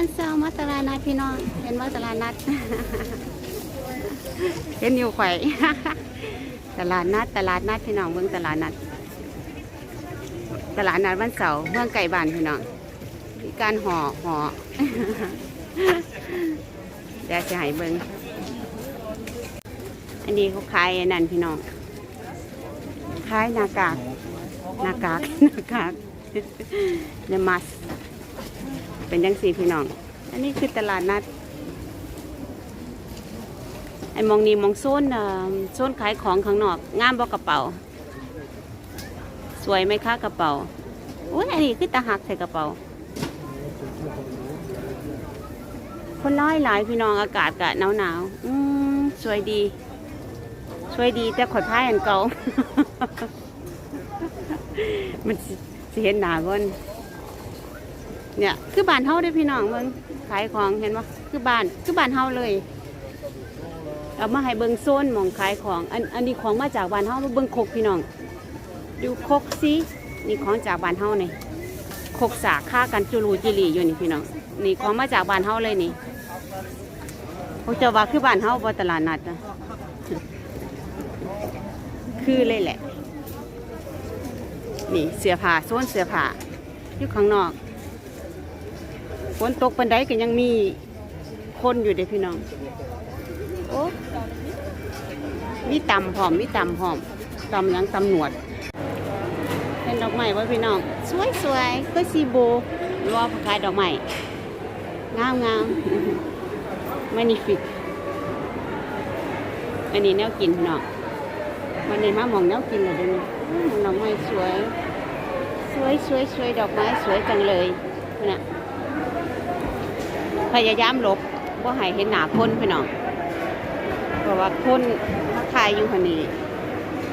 วันเสาร์มาตลาดนัดพี่น้องเห็นว่าตลาดนัด เห็นอยู่ไข่ตลาดนัดตลาดนัดพี่น้องเมืองตลาดนัด ตลาดนัดวันเสาร์เมืองไก่บ้านพี่น้องมีการห่อห่อเดี๋ยวจะให้เบิ้งอันนี้เขาขายนนั่นพี่น้องขายหน้ากากหน้ากากหน้ากากเนมัส เป็นยังสีพี่น้อง อันนี้คือตลาดนัด ไอ้มองนี้มองโซนเอ่อโซนขายของข้างนอก งามบ่กระเป๋า สวยไหมคะกระเป๋าอุ้ยอันนี้คือตาหักใส่กระเป๋า คนร้อยหลายพี่น้องอากาศกะหนาวหนาวอืมสวยดี สวยดีแต่ข่อยพายอันเก่า มันสิสิเห็นหนาก่อน เนี่ยคือบ้านเฮาได้พี่น้องเบิ่งขายของเห็นปะคือบ้านคือบ้านเฮาเลย เอามาให้เบิ่งโซนหมองขายของ อันอันนี้ของมาจากบ้านเฮามาเบิ่งคกพี่น้อง ดูคกสินี่ของจากบ้านเฮานี่คกสาค่ากันจุลูจิลีอยู่นี่พี่น้อง นี่ของมาจากบ้านเฮาเลยนี่พวกเจ้าว่าคือบ้านเฮาบ่ตลาดนัดนะคือเลยแหละ นี่เสื้อผ้าโซนเสื้อผ้าอยู่ข้างนอก ฝนตกปันไดก็ยังมีคนอยู่เด้อพี่น้อง โอ้มีตำหอมมีตำหอมตำยังตำหนวด เป็นดอกไม้ไว้พี่น้อง สวยสวยก็ซีโบรอขายดอกไม้งามงามมานิฟิกอันนี้แนวกินพี่น้องวันนี้มามองแนวกินเลยเดี๋ยวนี้อื้อดอกไม้สวย สวยสวยสวยดอกไม้สวยจังเลยนะ พยายามหลบว่าให้เห็นหนาคนพี่น้องเพราะว่าคนทักทายอยู่คนนี้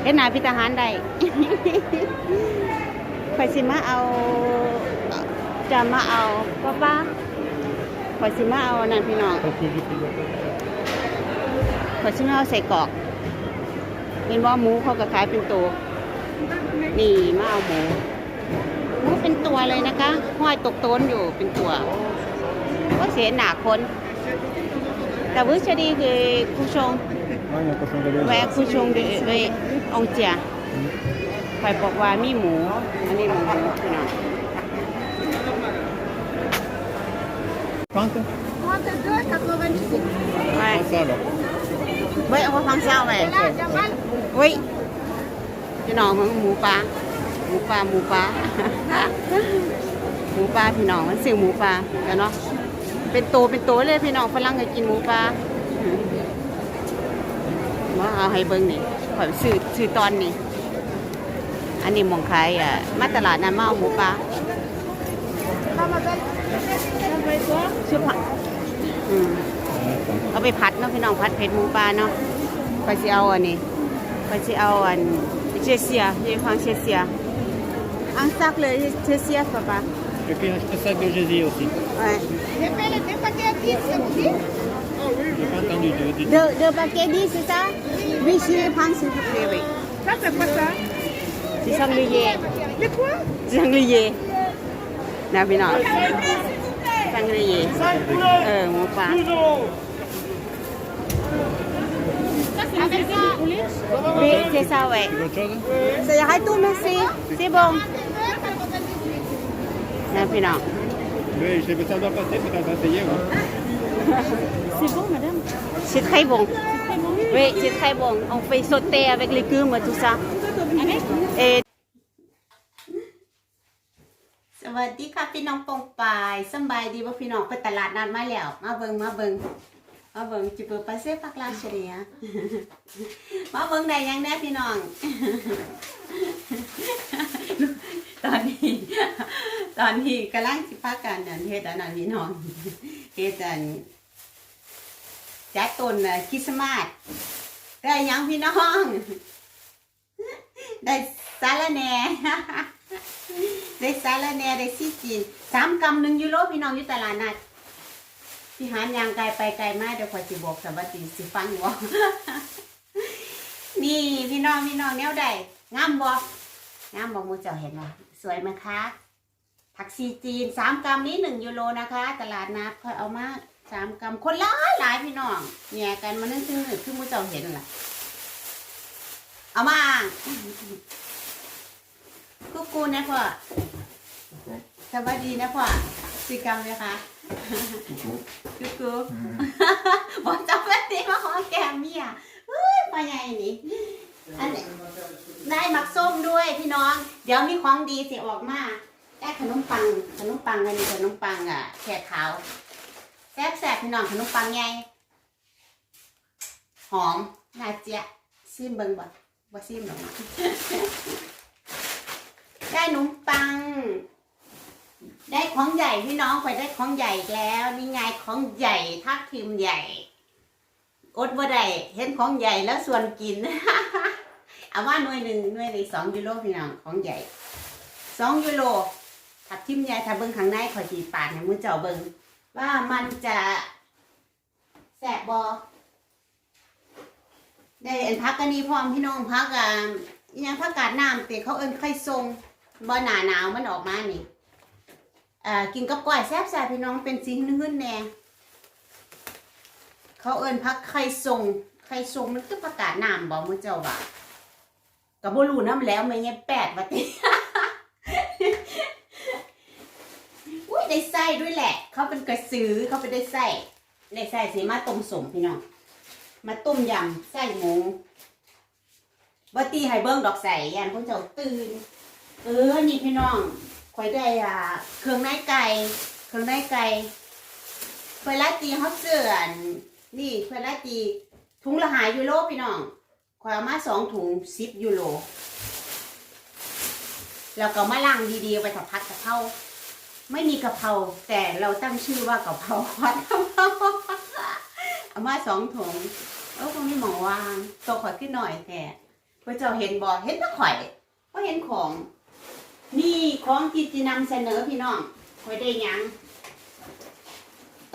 เห็นหนาพิทหารได้คอยสิมาเอา จะมาเอาป้าป้าคอยสิมาเอานั่นพี่น้องคอยสิมาเอาใส่กรอกเป็นว่าหมูเขาก็ขายเป็นตัวนี่มาเอาหมูหมูเป็นตัวเลยนะคะห้อยตกต้นอยู่เป็นตัว ก็เสียหนาคนแต่วิชดีคือคุชง Ah, il y a un poisson galère. แวะคุชง de เวองเจียคอยบอกว่ามีหมูอันนี้หมู เปฟังเช้าไว้เว้ยพี่น้องมันหมูปลาหมูปลาหมูปลาหมูปลาพี่น้องมันซื้อหมูปลาเป็นตัวเป็นตัวเลยพี่น้องฝรั่งก็กินหมูปลามาเอาให้เบิ่งนี่ข่อยซื้อซื้อตอนนี้ อันนี้มองขายอะมาตลาดนั้นมาเอาหมูปลาชื่อผักอืม Ouais, เอาไปผัดเนาะพี่น้องผัดเผ็ดหมูปลาเนาะไปสิเอาอันนี้ไปสิเอาอันเชเซียเยฟังเชเซียอังซักเลยเชเซียป่ะป่ะ Et puis un sac de gésier aussi. เอ้ย J'ai pas entendu. De, de- เดอเดอปาเกดี c'est ça oui je prends s'il vous plaît oui Ça, c'est quoi ça c'est sanglier Les quoi sanglier นะพี่น้อง sanglier เออหมูปลา oui c'est ça ouais Autre chose c'est tout merci c'est bon นะพี่น้อง Oui, je sais, mais ça doit passer, mais t'as essayé. Ouais. C'est bon, madame C'est très bon. Oui, c'est très bon. On fait sauter avec les légumes et tout ça. Et... สวัสดีค่ะพี่น้องปองปายสำบายดีว่าพี่น้องไปตลาดนัดมาแล้ว มาเบิงมาเบิงมาเบิงจิเปิดไปเซปักลาเฉลียมาเบิงได้ยังแน่พี่น้อง ตอนนี้ ตอนนี้กำลังสิพักกันนั่นเฮ็ดอันนั้นพี่น้องเฮ็ดอันจัดต้นน่ะคริสต์มาสได้ยังพี่น้อง ได้สาระแหน่ได้สาระแหน่ได้ซีจีนสามกำหนึ่งยูโรพี่น้องอยู่ตลาดนัดพี่หานยางไกลไปไกลมากเดี๋ยวคอยสิบอกสวัสดีสิฟังบ่นี่พี่น้องพี่น้องแนวใดงามบ่ งามบ่หมูเจ้าเห็นบ่สวยไหมคะ ผักชีจีนสามกรัมนี้หนึ่งยูโรนะคะ ตลาดนัดค่อยเอามาสามกรัมคนหลายหลายพี่น้องแย่กันมานึ่งซึ่งหนึ่งคือมูเจ้าเห็นล่ะ เอามากูกูนะพ่อสวัสดีนะพ่อสี่กรัมไหมคะกูกูบอกเจ้าแม่ตีมาขอแกมเมียเฮ้ยมาใหญ่นี่ อันนี้ได้มักส้มด้วยพี่น้อง เดี๋ยวมีของดีสิออกมาได้ขนมปังขนมปังอันนี้ขนมปังอะแขกขาวแซ่บแซ่บพี่น้องขนมปังไงหอมน่าเจี๊ยซิมเบิงบ่บ่ซิมหรอกได้ขนมปัง ได้ของใหญ่พี่น้องไปได้ของใหญ่แล้วนี่ไงของใหญ่ทักทีมใหญ่อดว่าได้เห็นของใหญ่แล้วส่วนกิน เอาว่าหน่วยหนึ่งหน่วยหนึ่งสองยูโรพี่น้องของใหญ่สองยูโรทับทิมยายถ้าเบิ้งข้างในขอจีปาดให้มือเจ้าเบิ้งว่ามันจะแสบบอได้เอ็นพักกันนี้พร้อมพี่น้องพักอะยังพักกาดน้ำเตะเขาเอินไข่ทรงบ่หนาหนาวมันออกมานี่อ่ากินกับก้อยแซ่บแซ่บพี่น้องเป็นสีนื้นแน่เขาเอินพักไข่ทรงไข่ทรงมันคือผักาดน้ำบ่มือเจ้าบ่า กับบ่รู้น้ำแล้วไม่เงี้ยแปดว่าติอุ้ยได้ไส้ด้วยแหละ เขาเป็นกระสือเขาเป็นได้ไส้ได้ไส้สีมาต้มสมพี่น้องมาต้มยำไส้หมูบตีให้เบิ้งดอกใส่ยันพวกเจ้าตื่น เออนี่พี่น้องคอยได้อ่าเครื่องในไก่เครื่องในไก่คอยละตีฮอตเสือนนี่คอยละตีถุงละหายยูโรพี่น้อง อยเอามาสองถุงสิบยูโรแล้วก็มาล้างดีๆไปถัดพัดกะเพราไม่มีกะเพราแต่เราตั้งชื่อว่ากะเพราฮอตกะเพราเอามาสองถุงเออคงมีหมองวางตัวข่อยขึ้นหน่อยแต่พระเจ้าเห็นบอเห็นตะข่อยก็เห็นของ นี่ของที่จะนำเสนอพี่น้องข่อยได้ยัง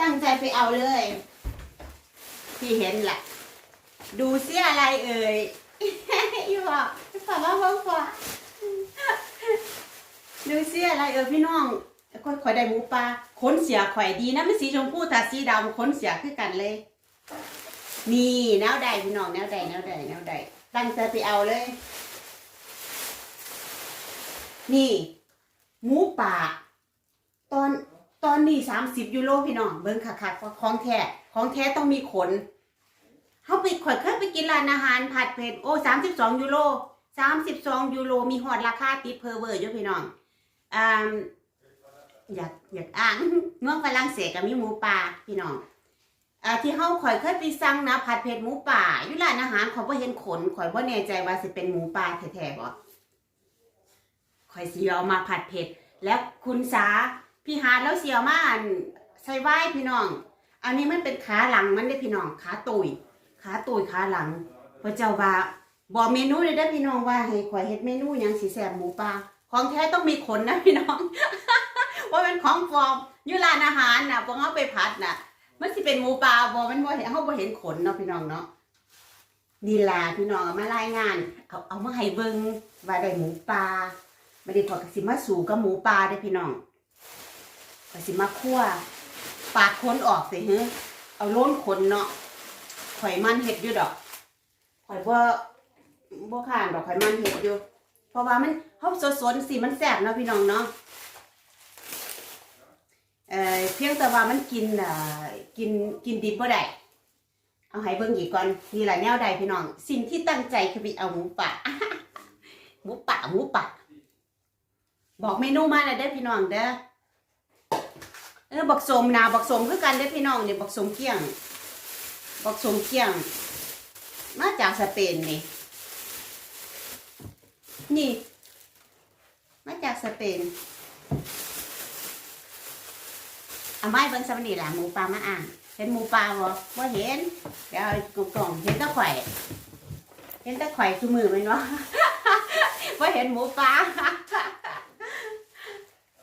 ตั้งใจไปเอาเลย ที่เห็นแหละ ดูเสียอะไรเอ่ยอยู่อะฝากว่าว่าฝาดูสิอะไรเออพี่น้องข่อยข่อยได้หมูปลาขนเสียข่อยดีนะไม่สีชมพูแต่สีดำขนเสียคือกันเลย นี่แนวใดพี่น้องแนวใดแนวใดแนวใดตั้งใจไปเอาเลย นี่หมูป่าตอนตอนนี้สามสิบยูโรพี่น้องเบิ้งค่ะค่ะของแท้ของแท้ต้องมีขน เขาไปข่อยเคยไปกินร้านอาหารผัดเผ็ดโอ้สามสิบสองยูโรสามสิบสองยูโรมีหอดราคาติดเพอเวอร์อยู่พี่น้องอ่าอยากอยากอ่างเมืองฝรั่งเศสกับมีหมูป่าพี่น้องอ่าที่เฮาข่อยเคยไปสั่งนะผัดเผ็ดหมูป่าอยู่ร้านอาหารเขาบ่เห็นขนข่อยบ่แน่ใจว่าสิเป็นหมูป่าแท้ๆบ่ข่อยสิเอามาผัดเผ็ด แล้วคุณสาพี่หาดแล้วเสียวมานใส่ไว้พี่น้อง อันนี้มันเป็นขาหลังมันได้พี่น้องขาตุย ขาตุยขาหลังพระเจ้าว่าบอกเมนูเลยได้พี่น้องว่าให้ข่อยเฮ็ดเมนูหยังสิแซ่บหมูป่าของแท้ต้องมีขนนะพี่น้องว่าเป็นของปลอมอยู่ร้านอาหารน่ะพวกเขาไปผัดน่ะมันสิเป็นหมูปลาบ่มันบ่เห็นเขาบ่เห็นขนเนาะพี่น้องเนาะนี่ล่ะพี่น้องมารายงาน เอาเอามาให้เบิ่งว่าได้หมูปลาไม่ได้พอกสิมาสู่กับหมูปลาได้พี่น้องกสิมาคั่วปาดขนออกสิฮึเอาล้นขนเนาะ ข่อยมันเห็ดอยู่ดอกข่อยบ่บ่ข้านดอกข่อยมันเห็ดอยู่ เพราะว่ามันเฮาสดๆสิมันแซ่บเนาะพี่น้องเนาะเอ่อเพียงแต่ว่ามันกินอ่ากินกินดิบบ่ได้เอาให้เบิ่งอีกก่อนนี่แหละแนวใดพี่น้อง สิ่งที่ตั้งใจคือไปเอาหมูป่าหมูป่าหมูป่าบอกเมนูมาเลยเด้อพี่น้องเด้อเออบักสมนะบักสมคือกันเด้อพี่น้องเนี่ยบักสมเกี้ยง บักสมเกียง มาจากสเปนนี่ นี่ มาจากสเปนเอาไม้เบิ้งสำนีแหละหมูปลามาอ่างเห็นหมูปลาบ่บ่เห็น เดี๋ยวกูกล่องเห็นตะข่อยเห็นตะข่อยทุมือแมันวะบ่เห็นหมูปลา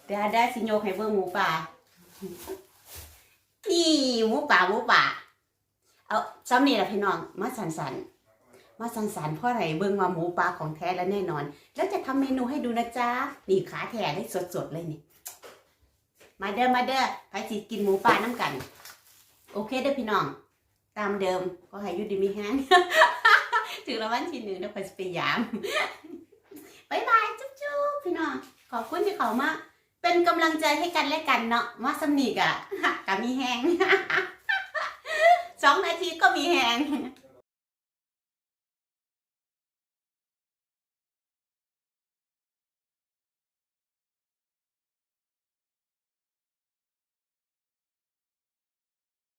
เดี๋ยวได้สิโยกให้เบิ่งหมูปลานี่หมูป่าหมูป่า เอาซ้ำนี่แหละพี่น้องมาสันสันมาสันสันเพราะอะไรเบิ่งว่าหมูปลาของแท้และแน่นอน แล้วจะทำเมนูให้ดูนะจ๊ะนี่ขาแท้ได้สดๆเลยนี่มาเด้อมาเด้อไปสิกินหมูป่าน้ำกัน โอเคเด้อพี่น้อง ตามเดิมก็ให้ยูดีมีแห้งถึงรางวัลที่หนึ่งแล้วคอยสิไปยามบายบายจุ๊บจุ๊บพี่น้องขอบคุณที่เขามาเป็นกำลังใจให้กันและกันเนาะมาสำนีกอะกะมีแหง สองนาทีก็มีแหง